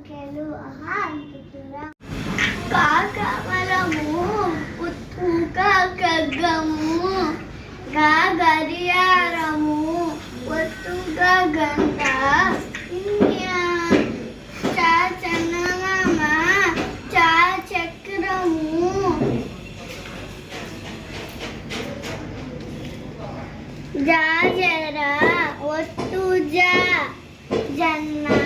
తుంకెలు అహా అంటుతురా కాకమలము ఉత్తుక కగ్గము గా గరియారము ఒత్తుక గంట చా చందమామ చక్రము జా జరా ఒత్తు జా జన్మ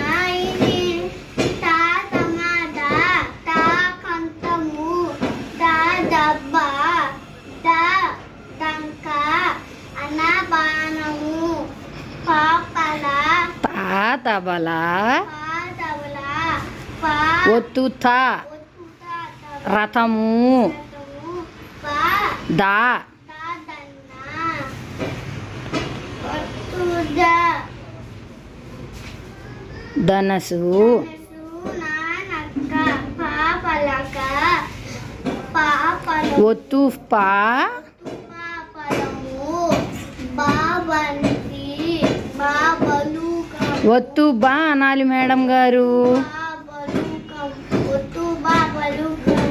తబలా? ఒత్తుత. రథము. దా. ధనసు. ఒత్తు పా. ఒత్తు బా అనాలి మేడం గారు. ఒత్తు బాబలుకము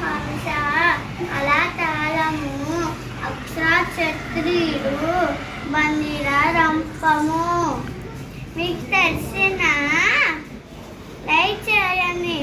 హంస అలా తాళము అక్షరాక్షత్రియుడు బందిర రంపము మీకు తెలిసిన లైక్ చేయండి.